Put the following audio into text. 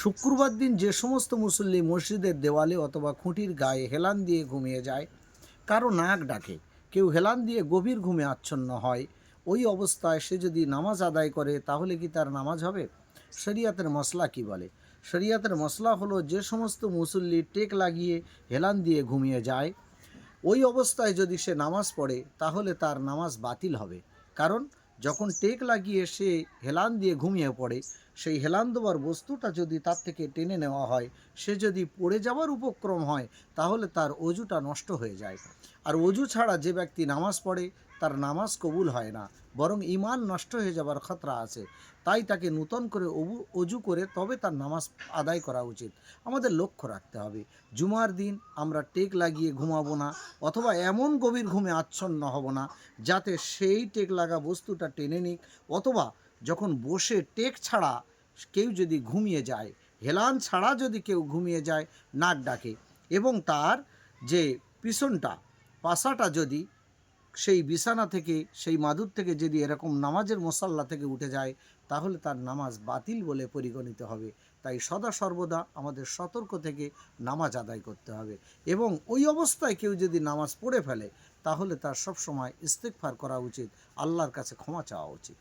শুক্রবার দিন যে সমস্ত মুসল্লি মসজিদের দেওয়ালে অথবা খুঁটির গায়ে হেলান দিয়ে ঘুমিয়ে যায়, কারও নাক ডাকে, কেউ হেলান দিয়ে গভীর ঘুমে আচ্ছন্ন হয়, ওই অবস্থায় সে যদি নামাজ আদায় করে, তাহলে কি তার নামাজ হবে? শরিয়াতের মশলা কি বলে? শরিয়াতের মশলা হলো যে সমস্ত মুসল্লি টেক লাগিয়ে হেলান দিয়ে ঘুমিয়ে যায়, ওই অবস্থায় যদি সে নামাজ পড়ে, তাহলে তার নামাজ বাতিল হবে। কারণ যখন টেক লাগিয়ে সে হেলান দিয়ে ঘুমিয়ে পড়ে সেই হেলান দেওয়ার বস্তুটা যদি তার থেকে টেনে নেওয়া হয়, সে যদি পড়ে যাওয়ার উপক্রম হয়, তাহলে তার অজুটা নষ্ট হয়ে যায়। আর অজু ছাড়া যে ব্যক্তি নামাজ পড়ে, তার নামাজ কবুল হয় না, বরং ইমান নষ্ট হয়ে যাবার খতরা আছে। তাই তাকে নূতন করে অবু, অজু করে তবে তার নামাজ আদায় করা উচিত। আমাদের লক্ষ্য রাখতে হবে। জুমার দিন আমরা টেক লাগিয়ে ঘুমাবো না, অথবা এমন গভীর ঘুমে আচ্ছন্ন হব না, যাতে সেই টেক লাগা বস্তুটা টেনে নিক, অথবা যখন বসে টেক ছাড়া কেউ যদি ঘুমিয়ে যায়, হেলান ছাড়া যদি কেউ ঘুমিয়ে যায়, নাক ডাকে এবং তার যে পিছনটা, পাশাটা যদি সেই বিছানা থেকে, সেই মাদুর থেকে যদি এরকম নামাজের মশাল্লা থেকে উঠে যায়, তাহলে তার নামাজ বাতিল বলে পরিগণিত হবে। তাই সদা সর্বদা আমাদের সতর্ক থেকে নামাজ আদায় করতে হবে এবং ওই অবস্থায় কেউ যদি নামাজ পড়ে ফেলে, তাহলে তার সব সময় ইস্তেকফার করা উচিত, আল্লাহর কাছে ক্ষমা চাওয়া উচিত।